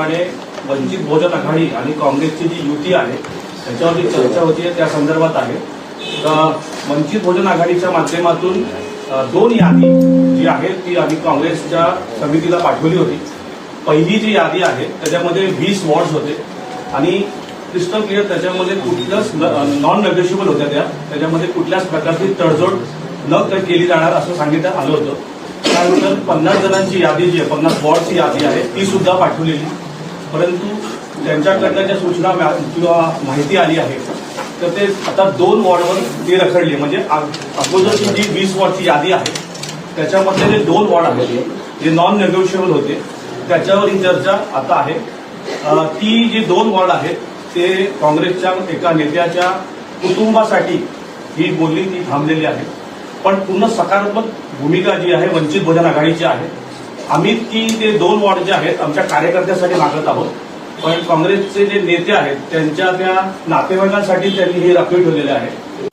आणि वंचित बहुजन आघाडी आणि काँग्रेसची जी युती आहे त्याच्यावरती चर्चा होती त्या संदर्भात आहे. तर वंचित बहुजन आघाडीच्या माध्यमातून दोन यादी जी आहे ती आम्ही काँग्रेसच्या समितीला पाठवली होती. पहिली जी यादी आहे त्याच्यामध्ये वीस वॉर्ड्स होते आणि क्रिस्टल क्लिअर त्याच्यामध्ये कुठल्याच नॉन नेगोशिएबल होत्या त्या. त्याच्यामध्ये कुठल्याच प्रकारची तडजोड न केली जाणार असं सांगितलं आलं होतं. त्यानंतर पन्नास जणांची यादी जी आहे पन्नास वॉर्डची यादी आहे ती सुद्धा पाठवलेली. परंतु त्यांच्याकडनं ज्या सूचना किंवा माहिती आली आहे तर ते आता दोन वॉर्डवर ते रखडले. म्हणजे अगोदरची जी वीस वॉर्डची यादी आहे. त्याच्यामध्ये जे दोन वॉर्ड आहेत जे नॉन नेगोशिएबल होते त्याच्यावर ही चर्चा आता आहे. ती जी दोन वॉर्ड आहेत ते काँग्रेसच्या एका नेत्याच्या कुटुंबासाठी ही बोलली ती थांबलेली आहे. पण पूर्ण सकारात्मक भूमिका जी आहे वंचित बहुजन आघाडीची आहे आम्ही ती ते दोन वॉर्ड जे आहेत आमच्या कार्यकर्त्यासाठी मागत आहोत. पण काँग्रेसचे जे नेते आहेत त्यांच्या त्या नातेवाईकांसाठी त्यांनी हे राखीव ठेवलेले आहे.